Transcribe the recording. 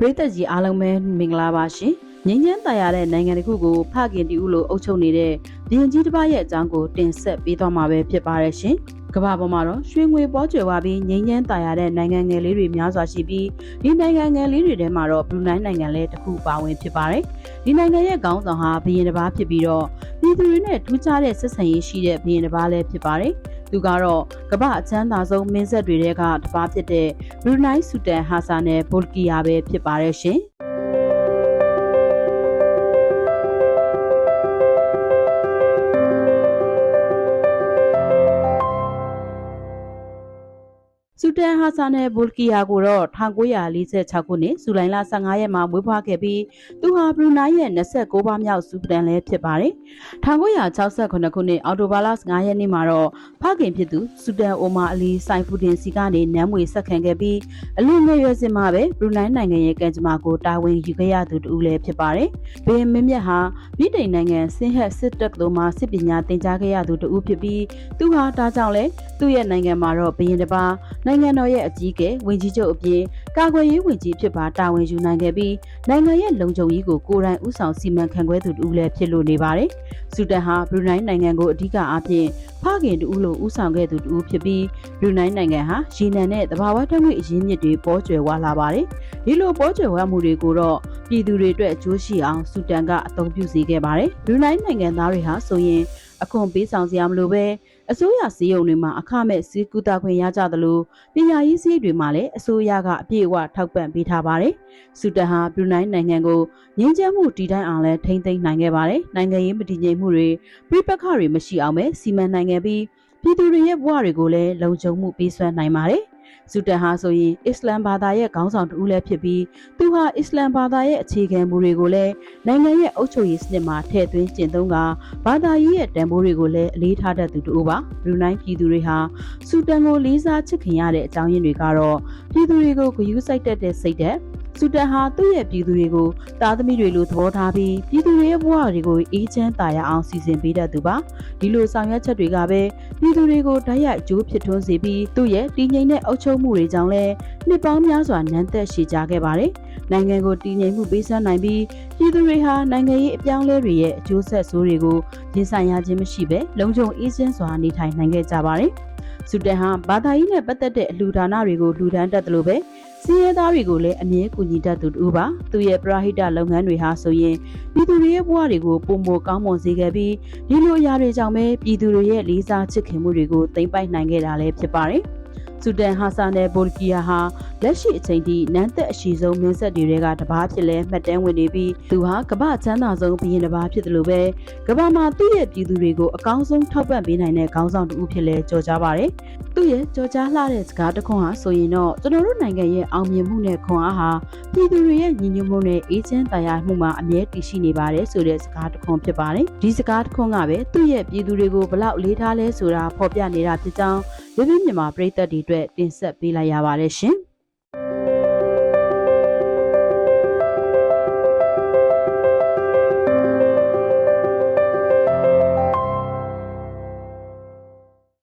ပရိသတ်ကြီးအားလုံးပဲမင်္ဂလာပါရှင်ငင်းငင်းတရားတဲ့နိုင်ငံတစ်ခုကိုဖခင်တီဦးလိုအုပ်ချုပ်နေတဲ့ဘရင်ကြီးတစ်ပါးရဲ့အကြောင်းကိုတင်ဆက်ပေးသွားမှာပဲဖြစ်ပါတယ်ရှင်ကမ္ဘာပေါ်မှာတော့ရွှေငွေပေါ်ကျွယ်ဝပြီးငင်းငင်းတရားတဲ့နိုင်ငံငယ်လေးတွေများစွာရှိပြီးဒီနိုင်ငံငယ်လေးတွေထဲမှာတော့ဘရူနိုင်းနိုင်ငံလည်းတစ်ခုပါဝင်ဖြစ်ပါတယ်ဒီနိုင်ငံရဲ့ခေါင်းဆောင်ဟာဘရင်တစ်ပါးဖြစ်ပြီးတော့ပြည်သူတွေနဲ့ထူးခြားတဲ့ဆက်ဆံရေးရှိတဲ့ဘရင်တစ်ပါးလည်းဖြစ်ပါတယ် သူကတော့ကမ္ဘာအချမ်းသာဆုံးမင်းဆက်တွေထဲကတစ်ပါးဖြစ်တဲ့ဘရူနိုင်းဆူတန်ဟာဆာနဲ့ဘော်လ်ကီယာပဲဖြစ်ပါတယ်ရှင်။ ဆူတန်ဟာဆာနဲ့ဘူလ်ကီယာကိုတော့1946ခုနှစ်ဇူလိုင်လ15ရက်မှာမွေးဖွားခဲ့ပြီးသူဟာဘရူနိုင်းရဲ့29ပါးမြောက်ဆူတန်လည်းဖြစ်ပါတယ်။1968ခုနှစ်အော်တိုဘာလ15ရက်နေ့မှာတော့ဖခင်ဖြစ်သူဆူတန်အိုမာအလီဆိုင်ဖူဒင်စီကနေနမ်းမွေဆက်ခံခဲ့ပြီးအလူငယ်ရွယ်စဉ်မှာပဲဘရူနိုင်းနိုင်ငံရဲ့ကံကြမ္မာကိုတာဝန်ယူခဲ့ရသူတူလည်းဖြစ်ပါတယ်။ဘင်းမင်းမြတ်ဟာပြည်တိုင်နိုင်ငံဆင်းဟက်စစ်တပ်တို့မှစစ်ပညာသင်ကြားခဲ့ရသူတူဖြစ်ပြီးသူဟာဒါကြောင့်လဲ သူ့ရဲ့နိုင်ငံမှာတော့ဘရင်တစ်ပါးနိုင်ငံတော်ရဲ့အကြီးအကဲဝင်ကြီးချုပ်အပြင်ကာကွယ်ရေးဝင်ကြီးဖြစ်ပါတာဝန်ယူနိုင်ခဲ့ပြီးနိုင်ငံရဲ့လုံခြုံရေးကိုကိုယ်တိုင်ဥဆောင်စီမံခန့်ခွဲသူတူလည်းဖြစ်လို့နေပါတယ်။ဆူတန်ဟာဘရူနိုင်းနိုင်ငံကိုအဓိကအားဖြင့်ဖခင်တူလို့ဥဆောင်ခဲ့သူတူဖြစ်ပြီးဘရူနိုင်းနိုင်ငံဟာရေနံနဲ့သဘာဝဓာတ်ငွေ့အရင်းမြစ်တွေပေါ်ကျွယ်ဝလာပါတယ်။ဒီလိုပေါ်ကျွယ်ဝမှုတွေကိုတော့ပြည်သူတွေအတွက်အကျိုးရှိအောင်ဆူတန်ကအသုံးပြုစေခဲ့ပါတယ်။ဘရူနိုင်းနိုင်ငံသားတွေဟာဆိုရင် အခွန်ပေးဆောင်စရာမလိုပဲအစိုးရစည်းရုံတွေမှာအခမဲ့စည်းကူတာခွင့်ရကြသလိုပညာရေးစည်းတွေမှာလည်းအစိုးရကအပြည့်အဝထောက်ပံ့ပေးထားပါတယ်။ဆူတန်ဟာဘရူနိုင်းနိုင်ငံကိုငြင်းချမ်းမှုတည်တိုင်းအောင်လဲထိမ့်သိမ်းနိုင်ခဲ့ပါတယ်။နိုင်ငံရေးမတည်ငြိမ်မှုတွေပြပခတွေမရှိအောင်ပဲစီမံနိုင်ခဲ့ပြီးပြည်သူတွေရဲ့ဘဝတွေကိုလည်းလုံခြုံမှုပေးစွမ်းနိုင်ပါတယ်။ ဇူတန်ဟာဆိုရင်အစ္စလမ်ဘာသာရဲ့ခေါင်းဆောင်တူလည်းဖြစ်ပြီးသူဟာအစ္စလမ်ဘာသာရဲ့အခြေခံမူတွေကိုလည်းနိုင်ငံရဲ့အုပ်ချုပ်ရေးစနစ်မှာထည့်သွင်းကျင့်သုံးကဘာသာရေးရဲ့တန်ဖိုးတွေကိုလည်းအလေးထားတတ်သူတူပါဘရူနိုင်းပြည်သူတွေဟာဇူတန်ကိုလေးစားချစ်ခင်ရတဲ့အကြောင်းရင်းတွေကတော့ပြည်သူတွေကိုဂရုစိုက်တတ်တဲ့စိတ်ဓာတ် စူတန်ဟာသူ့ရဲ့ပြည်သူတွေကိုတာသမီတွေလိုသဘောထားပြီးပြည်သူတွေရဲ့ဘဝတွေကိုအေးချမ်းသာရအောင်စီစဉ်ပေးတတ်သူပါဒီလိုဆောင်ရွက်ချက်တွေကပဲပြည်သူတွေကိုတိုက်ရိုက်အကျိုးဖြစ်ထွန်းစေပြီးသူ့ရဲ့တည်ငြိမ်တဲ့အုပ်ချုပ်မှုတွေကြောင့်လည်းနှစ်ပေါင်းများစွာနန်းသက်ရှည်ကြခဲ့ပါတယ်နိုင်ငံကိုတည်ငြိမ်မှုပေးစွမ်းနိုင်ပြီးပြည်သူတွေဟာနိုင်ငံရေးအပြောင်းလဲတွေရဲ့အကျိုးဆက်ဆိုးတွေကိုရင်ဆိုင်ရခြင်းမရှိဘဲလုံခြုံအေးချမ်းစွာနေထိုင်နိုင်ခဲ့ကြပါတယ် စူတန်ဟာဘာသာရေးနဲ့ပတ်သက်တဲ့အလှူဒါနတွေကိုလှူဒန်းတတ်တယ်လို့ပဲစီးရဲသားတွေကိုလည်းအမြဲကူညီတတ်သူတူပါသူရဲ့ပရာဟိတလုပ်ငန်းတွေဟာဆိုရင်ပြည်သူတွေရဲ့ဘဝတွေကိုပုံမကောင်းမွန်စေခဲ့ပြီးဒီလိုအရာတွေကြောင့်ပဲပြည်သူတွေရဲ့လေးစားချစ်ခင်မှုတွေကိုသိမ့်ပိုက်နိုင်ခဲ့တာလည်းဖြစ်ပါတယ် ဆူတန်ဟာဆာနဲ့ဘော်ကီယာဟာလက်ရှိအချိန်ထိနန်းသက်အရှိဆုံးမင်းဆက်တွေကတပားဖြစ်လဲမှတ်တမ်းဝင်နေပြီးသူဟာကမ္ဘာချမ်းသာဆုံးဘုရင်တစ်ပါးဖြစ်တယ်လို့ပဲကမ္ဘာမှာသူ့ရဲ့ပြည်သူတွေကိုအကောင်းဆုံးထောက်ပံ့ပေးနိုင်တဲ့ခေါင်းဆောင်တူဖြစ်လဲကြော်ကြားပါတယ်။သူ့ရဲ့ကြော်ကြားလှတဲ့စကားတစ်ခွန်းဟာဆိုရင်တော့ကျွန်တော်တို့နိုင်ငံရဲ့အောင်မြင်မှုနဲ့ခွန်အားဟာပြည်သူတွေရဲ့ညီညွတ်မှုနဲ့အေးချမ်းတရားမှုမှာအမြဲတည်ရှိနေပါတယ်ဆိုတဲ့စကားတစ်ခွန်းဖြစ်ပါတယ်။ဒီစကားတစ်ခွန်းကပဲသူ့ရဲ့ပြည်သူတွေကိုဘလောက်လေးထားလဲဆိုတာဖော်ပြနေတာဖြစ်ကြောင်း ဝိဝင်းမြန်မာပြည်သက်တွေအတွက်တင်ဆက်ပေးလိုက်ရပါတယ်ရှင်။